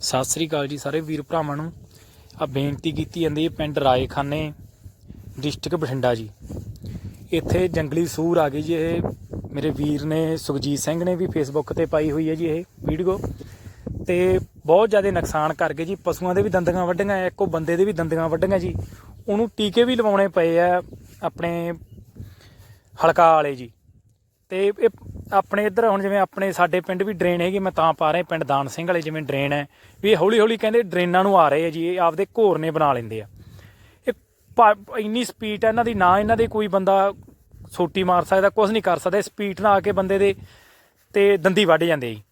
ਸਤਿ ਸ੍ਰੀ ਅਕਾਲ ਜੀ ਸਾਰੇ ਵੀਰ ਭਰਾਵਾਂ ਨੂੰ। ਆ ਬੇਨਤੀ ਕੀਤੀ ਜਾਂਦੀ ਹੈ ਪਿੰਡ ਰਾਏਖਾਨੇ ਡਿਸਟ੍ਰਿਕਟ ਬਠਿੰਡਾ ਜੀ। ਇੱਥੇ ਜੰਗਲੀ ਸੂਰ ਆ ਗਈ ਜੀ ਇਹ। ਮੇਰੇ ਵੀਰ ਨੇ ਸੁਖਜੀਤ ਸਿੰਘ ਨੇ ਵੀ ਫੇਸਬੁੱਕ ਤੇ ਪਾਈ ਹੋਈ ਹੈ ਜੀ ਇਹ ਵੀਡੀਓ। ਤੇ ਬਹੁਤ ਜ਼ਿਆਦਾ ਨੁਕਸਾਨ ਕਰ ਗਏ ਜੀ। ਪਸ਼ੂਆਂ ਦੇ ਵੀ ਦੰਦੀਆਂ ਵੱਢੀਆਂ, ਇੱਕੋ ਬੰਦੇ ਦੇ ਵੀ ਦੰਦੀਆਂ ਵੱਡੀਆਂ ਜੀ। ਉਹਨੂੰ ਟੀਕੇ ਵੀ ਲਵਾਉਣੇ ਪਏ ਆ ਆਪਣੇ ਹਲਕਾ ਵਾਲੇ ਜੀ। ਤੇ ਇਹ ਆਪਣੇ ਇੱਧਰ ਹੁਣ ਜਿਵੇਂ ਆਪਣੇ ਸਾਡੇ ਪਿੰਡ ਵੀ ਡਰੇਨ ਹੈਗੀ, ਮੈਂ ਤਾਂ ਪਾ ਰਿਹਾ ਪਿੰਡ ਦਾਨ ਸਿੰਘ ਵਾਲੇ ਜਿਵੇਂ ਡਰੇਨ ਹੈ, ਵੀ ਇਹ ਹੌਲੀ ਹੌਲੀ ਕਹਿੰਦੇ ਡਰੇਨਾਂ ਨੂੰ ਆ ਰਹੇ ਆ ਜੀ, ਇਹ ਆਪਦੇ ਘੋਰ ਨੇ ਬਣਾ ਲੈਂਦੇ ਆ। ਇਹ ਭਾ- ਇੰਨੀ ਸਪੀਡ ਹੈ ਇਹਨਾਂ ਦੀ, ਨਾ ਇਹਨਾਂ ਦੇ ਕੋਈ ਬੰਦਾ ਸੋਟੀ ਮਾਰ ਸਕਦਾ ਕੁਝ ਨਹੀਂ ਕਰ ਸਕਦਾ ਸਪੀਡ ਨਾਲ ਆ ਕੇ ਬੰਦੇ ਦੇ ਤੇ ਦੰਦੀ ਵੱਢ ਜਾਂਦੇ ਜੀ।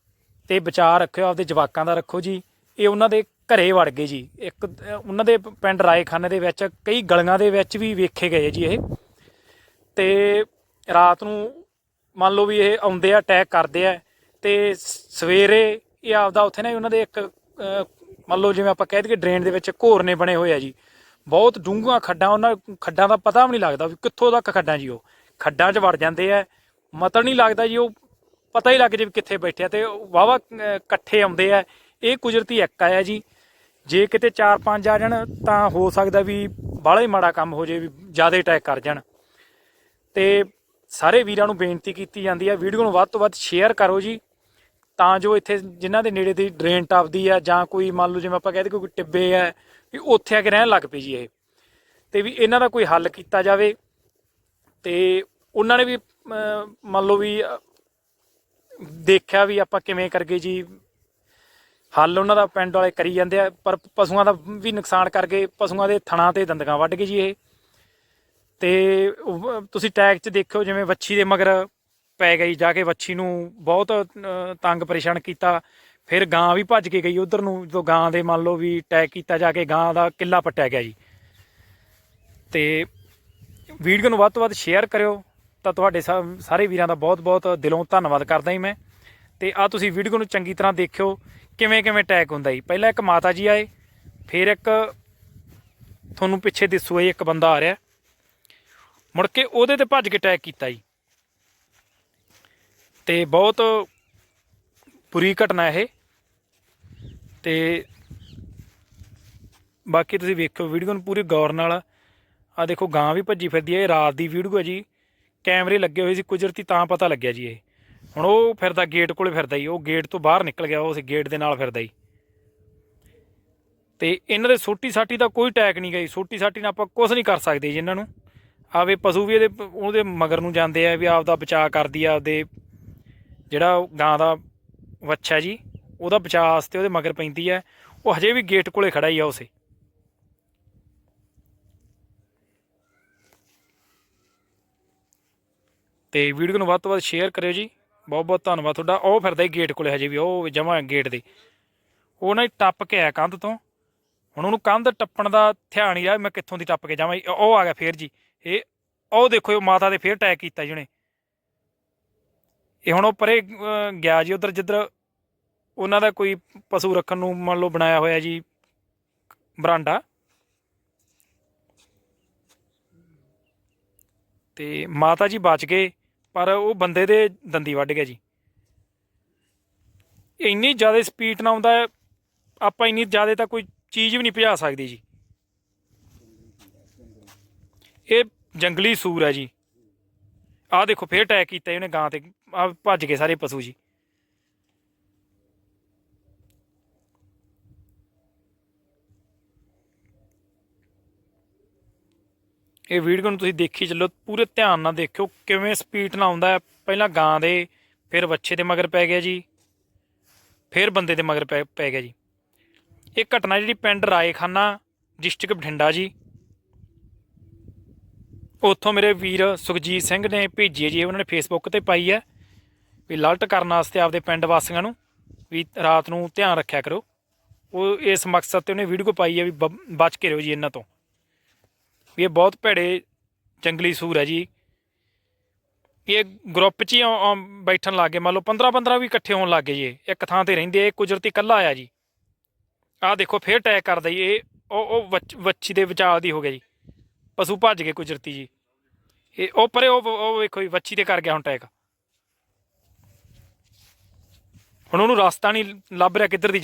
ਤੇ ਬਚਾਅ ਰੱਖਿਓ, ਆਪਦੇ ਜਵਾਕਾਂ ਦਾ ਰੱਖੋ ਜੀ। ਇਹ ਉਹਨਾਂ ਦੇ ਘਰੇ ਵੜ ਗਏ ਜੀ। ਇੱਕ, ਉਹਨਾਂ ਦੇ ਪਿੰਡ ਰਾਏਖਾਨੇ ਦੇ ਵਿੱਚ, ਕਈ ਗਲੀਆਂ ਦੇ ਵਿੱਚ ਵੀ ਵੇਖੇ ਗਏ ਜੀ ਇਹ। ਤੇ ਰਾਤ ਨੂੰ ਮੰਨ ਲਓ ਵੀ ਇਹ ਆਉਂਦੇ ਆ ਅਟੈਕ ਕਰਦੇ ਆ, ਤੇ ਸਵੇਰੇ ਇਹ ਆਪਦਾ ਉੱਥੇ ਨਾ ਉਹਨਾਂ ਦੇ ਇੱਕ ਮੰਨ ਲਓ ਜਿਵੇਂ ਆਪਾਂ ਕਹਿ ਦਈਏ ਡਰੇਨ ਦੇ ਵਿੱਚ ਘੋਰਨੇ ਬਣੇ ਹੋਏ ਆ ਜੀ। ਬਹੁਤ ਡੂੰਘੀਆਂ ਖੱਡਾਂ, ਉਹਨਾਂ ਖੱਡਾਂ ਦਾ ਪਤਾ ਵੀ ਨਹੀਂ ਲੱਗਦਾ ਵੀ ਕਿੱਥੋਂ ਤੱਕ ਖੱਡਾਂ ਜੀ ਉਹ। ਖੱਡਾਂ 'ਚ ਵੜ ਜਾਂਦੇ ਆ, ਮਤਲਬ ਨਹੀਂ ਲੱਗਦਾ ਜੀ ਉਹ, ਪਤਾ ਹੀ ਲੱਗ ਜੇ ਵੀ ਕਿੱਥੇ ਬੈਠੇ ਆ, ਤੇ ਵਾਵਾ ਇਕੱਠੇ ਆਉਂਦੇ ਆ। ਇਹ ਕੁਦਰਤੀ ਇੱਕ ਆਇਆ ਜੀ। ਜੇ ਕਿਤੇ 4-5 ਆ ਜਾਣ, ਤਾਂ ਹੋ ਸਕਦਾ ਵੀ ਬਾਹਲਾ ਹੀ ਮਾੜਾ ਕੰਮ ਹੋ ਜੇ, ਵੀ ਜ਼ਿਆਦਾ ਅਟੈਕ ਕਰ ਜਾਣ। ਤੇ ਸਾਰੇ ਵੀਰਾਂ ਨੂੰ ਬੇਨਤੀ ਕੀਤੀ ਜਾਂਦੀ ਹੈ ਵੀਡੀਓ ਨੂੰ ਵੱਧ ਤੋਂ ਵੱਧ ਸ਼ੇਅਰ ਕਰੋ ਜੀ। ਤਾਂ ਜੋ ਇੱਥੇ ਜਿਨ੍ਹਾਂ ਦੇ ਨੇੜੇ ਦੀ ਡਰੇਨ ਟੱਪਦੀ ਆ ਜਾਂ ਕੋਈ ਮੰਨ ਲਓ ਜਿਵੇਂ ਆਪਾਂ ਕਹਿੰਦੇ ਕੋਈ ਟਿੱਬੇ ਆ, ਵੀ ਉੱਥੇ ਆ ਕੇ ਰਹਿਣ ਲੱਗ ਪਈ ਜੀ ਇਹ। ਤੇ ਵੀ ਇਹਨਾਂ ਦਾ ਕੋਈ ਹੱਲ ਕੀਤਾ ਜਾਵੇ ਤੇ ਉਹਨਾਂ ਨੇ ਵੀ ਮੰਨ ਲਓ ਵੀ ਦੇਖਿਆ ਵੀ ਆਪਾਂ ਕਿਵੇਂ ਕਰਗੇ ਜੀ ਹੱਲ ਉਹਨਾਂ ਦਾ ਪਿੰਡ ਵਾਲੇ ਕਰੀ ਜਾਂਦੇ ਆ। ਪਰ ਪਸ਼ੂਆਂ ਦਾ ਵੀ ਨੁਕਸਾਨ ਕਰਕੇ ਪਸ਼ੂਆਂ ਦੇ ਥਣਾ ਤੇ ਦੰਦਕਾਂ ਵੱਢ ਗਏ ਜੀ ਇਹ। ਤੇ ਤੁਸੀਂ ਟੈਗ 'ਚ ਦੇਖਿਓ ਜਿਵੇਂ ਵੱਛੀ ਦੇ ਮਗਰ ਪੈ ਗਈ, ਜਾ ਕੇ ਵੱਛੀ ਨੂੰ ਬਹੁਤ ਤੰਗ ਪਰੇਸ਼ਾਨ ਕੀਤਾ। ਫਿਰ ਗਾਂ ਵੀ ਭੱਜ ਕੇ ਗਈ ਉਧਰ ਨੂੰ, ਜਦੋਂ ਗਾਂ ਦੇ ਮੰਨ ਲਓ ਵੀ ਟੈਗ ਕੀਤਾ, ਜਾ ਕੇ ਗਾਂ ਦਾ ਕਿੱਲਾ ਪੱਟਿਆ ਗਿਆ ਜੀ। ਤੇ ਵੀਡੀਓ ਨੂੰ ਵੱਧ ਤੋਂ ਵੱਧ ਸ਼ੇਅਰ ਕਰਿਓ, ਤਾਂ ਤੁਹਾਡੇ ਸਾ- ਸਾਰੇ ਵੀਰਾਂ ਦਾ ਬਹੁਤ ਬਹੁਤ ਦਿਲੋਂ ਧੰਨਵਾਦ ਕਰਦਾ ਜੀ ਮੈਂ। ਤੇ ਆ ਤੁਸੀਂ ਵੀਡੀਓ ਨੂੰ ਚੰਗੀ ਤਰ੍ਹਾਂ ਦੇਖਿਓ ਕਿਵੇਂ ਕਿਵੇਂ ਅਟੈਕ ਹੁੰਦਾ ਜੀ। ਪਹਿਲਾਂ ਇੱਕ ਮਾਤਾ ਜੀ ਆਏ, ਫਿਰ ਇੱਕ, ਤੁਹਾਨੂੰ ਪਿੱਛੇ ਦਿਸੂ ਇਹ ਇੱਕ ਬੰਦਾ ਆ ਰਿਹਾ। ਮੁੜ ਕੇ ਉਹਦੇ ਤੇ ਭੱਜ ਕੇ ਅਟੈਕ ਕੀਤਾ ਜੀ। ਤੇ ਬਹੁਤ ਬੁਰੀ ਘਟਨਾ ਇਹ। ਤੇ ਬਾਕੀ ਤੁਸੀਂ ਵੇਖੋ ਵੀਡੀਓ ਨੂੰ ਪੂਰੀ ਗੌਰ ਨਾਲ। ਆ ਦੇਖੋ ਗਾਂ ਵੀ ਭੱਜੀ ਫਿਰਦੀ ਹੈ ਇਹ ਰਾਤ ਦੀ ਵੀਡੀਓ ਹੈ ਜੀ। ਕੈਮਰੇ ਲੱਗੇ ਹੋਏ ਸੀ ਕੁਦਰਤੀ ਤਾਂ ਪਤਾ ਲੱਗਿਆ ਜੀ ਇਹ। ਹੁਣ ਉਹ ਫਿਰਦਾ ਗੇਟ ਕੋਲੇ ਫਿਰਦਾ ਜੀ, ਉਹ ਗੇਟ ਤੋਂ ਬਾਹਰ ਨਿਕਲ ਗਿਆ, ਉਹ ਗੇਟ ਦੇ ਨਾਲ ਫਿਰਦਾ ਜੀ। ਤੇ ਇਹਨਾਂ ਦੇ ਸੋਟੀ ਸਾਟੀ ਦਾ ਕੋਈ ਟੈਕ ਨਹੀਂ ਗਈ ਸੋਟੀ ਸਾਟੀ ਨਾਲ ਆਪਾਂ ਕੁਝ ਨਹੀਂ ਕਰ ਸਕਦੇ ਜੀ ਇਹਨਾਂ ਨੂੰ। ਆਵੇ ਪਸ਼ੂ ਵੀ ਇਹਦੇ ਉਹਦੇ ਮਗਰ ਨੂੰ ਜਾਂਦੇ ਆ ਵੀ ਆਪਦਾ ਬਚਾਅ ਕਰਦੀ ਆ ਆਪਦੇ ਜਿਹੜਾ ਉਹ ਗਾਂ ਦਾ ਵੱਛਾ ਜੀ, ਉਹਦਾ ਬਚਾਅ ਵਾਸਤੇ ਉਹਦੇ ਮਗਰ ਪੈਂਦੀ ਆ। ਉਹ ਹਜੇ ਵੀ ਗੇਟ ਕੋਲੇ ਖੜਾ ਹੀ ਆ ਉਸੇ। ਤੇ ਵੀਡੀਓ ਨੂੰ ਵੱਧ ਤੋਂ ਵੱਧ ਸ਼ੇਅਰ ਕਰਿਓ ਜੀ। ਬਹੁਤ ਬਹੁਤ ਧੰਨਵਾਦ ਤੁਹਾਡਾ। ਉਹ ਫਿਰਦਾ ਹੀ ਗੇਟ ਕੋਲੇ ਹਜੇ ਵੀ, ਉਹ ਜਮਾ ਗੇਟ ਦੇ। ਉਹ ਨਾ ਟੱਪ ਕੇ ਆਇਆ ਕੰਧ ਤੋਂ। ਹੁਣ ਉਹਨੂੰ ਕੰਧ ਟੱਪਣ ਦਾ ਧਿਆਨ ਹੀ ਆ ਮੈਂ ਕਿੱਥੋਂ ਦੀ ਟੱਪ ਕੇ ਜਾਵਾਂ। ਇਹ- ਉਹ ਆ ਗਿਆ ਫੇਰ ਜੀ। ਇਹ, ਉਹ ਦੇਖੋ ਇਹ ਮਾਤਾ ਦੇ ਫੇਰ ਅਟੈਕ ਕੀਤਾ ਜਿਹਨੇ ਇਹ ਹੁਣ ਉਹ ਪਰੇ ਗਿਆ ਜੀ ਉਧਰ ਜਿੱਧਰ ਉਹਨਾਂ ਦਾ ਕੋਈ ਪਸ਼ੂ ਰੱਖਣ ਨੂੰ ਮੰਨ ਲਓ ਬਣਾਇਆ ਹੋਇਆ ਜੀ ਬਰਾਂਡਾ। ਤੇ ਮਾਤਾ ਜੀ ਬਚ ਗਏ, ਪਰ ਉਹ ਬੰਦੇ ਦੇ ਦੰਦੀ ਵੱਢ ਗਿਆ ਜੀ। ਇੰਨੀ ਜ਼ਿਆਦਾ ਸਪੀਡ ਨਾਲ ਆਉਂਦਾ ਆਪਾਂ ਇੰਨੀ ਜ਼ਿਆਦਾ ਤਾਂ ਕੋਈ ਚੀਜ਼ ਵੀ ਨਹੀਂ ਭਜਾ ਸਕਦੀ ਜੀ। ਇਹ ਜੰਗਲੀ ਸੂਰ ਹੈ ਜੀ। ਆਹ ਦੇਖੋ, ਫੇਰ ਅਟੈਕ ਕੀਤਾ ਇਹਨੇ ਗਾਂ ਤੇ। ਆ ਭੱਜ ਗਏ ਸਾਰੇ ਪਸ਼ੂ ਜੀ। ਇਹ ਵੀਡੀਓ ਨੂੰ ਤੁਸੀਂ ਦੇਖੀ ਚੱਲੋ, ਪੂਰੇ ਧਿਆਨ ਨਾਲ ਦੇਖਿਓ ਕਿਵੇਂ ਸਪੀਡ ਨਾਲ ਆਉਂਦਾ ਹੈ। ਪਹਿਲਾਂ ਗਾਂ ਦੇ, ਫਿਰ ਵੱਛੇ ਦੇ ਮਗਰ ਪੈ ਗਿਆ ਜੀ। ਫਿਰ ਬੰਦੇ ਦੇ ਮਗਰ ਪੈ ਪੈ ਗਿਆ ਜੀ। ਇਹ ਘਟਨਾ ਜਿਹੜੀ ਪਿੰਡ ਰਾਏਖਾਨਾ ਡਿਸਟ੍ਰਿਕਟ ਬਠਿੰਡਾ ਜੀ। ਉੱਥੋਂ ਮੇਰੇ ਵੀਰ ਸੁਖਜੀਤ ਸਿੰਘ ਨੇ ਭੇਜੀ ਜੀ, ਉਹਨਾਂ ਨੇ ਫੇਸਬੁੱਕ ਤੇ ਪਾਈ ਹੈ ਵੀ ਅਲਰਟ ਕਰਨ ਵਾਸਤੇ ਆਪਦੇ ਪਿੰਡ ਵਾਸੀਆਂ ਨੂੰ ਵੀ ਰਾਤ ਨੂੰ ਧਿਆਨ ਰੱਖਿਆ ਕਰੋ। ਉਹ ਇਸ ਮਕਸਦ ਤੇ ਉਹਨੇ ਵੀਡੀਓ ਪਾਈ ਹੈ ਵੀ ਬ- ਬਚ ਕੇ ਰਹੋ ਜੀ ਇਹਨਾਂ ਤੋਂ। ਵੀ ਇਹ ਬਹੁਤ ਭੈੜੇ ਜੰਗਲੀ ਸੂਰ ਹੈ ਜੀ। ਇਹ ਗਰੁੱਪ 'ਚ ਹੀ ਆ- ਆ ਬੈਠਣ ਲੱਗੇ ਮੰਨ ਲਓ 15 15 ਵੀ ਇਕੱਠੇ ਹੋਣ ਲੱਗੇ ਜੀ। ਇੱਕ ਥਾਂ ਤੇ ਰਹਿੰਦੇ ਇਹ ਕੁਦਰਤੀ ਇਕੱਲਾ ਆਇਆ ਜੀ। ਆਹ ਦੇਖੋ, ਫੇਰ ਅਟੈਕ ਕਰਦਾ ਜੀ। ਇਹ ਉਹ ਉਹ ਵੱਛ- ਵੱਛੀ ਦੇ ਵਿਚਾਲ ਦੀ ਹੋ ਗਿਆ ਜੀ। ਪਸ਼ੂ ਭੱਜ ਗਏ ਕੁਜਰਤੀ ਜੀ। ਇਹ ਉਹ ਪਰੇ ਉਹ ਉਹ ਵੇਖੋ ਜੀ, ਵੱਛੀ ਤੇ ਕਰ ਗਿਆ ਹੁਣ ਟੈਕ। ਹੁਣ ਉਹਨੂੰ ਰਸਤਾ ਨਹੀਂ ਲੱਭ ਰਿਹਾ ਕਿੱਧਰ ਦੀ ਜਾ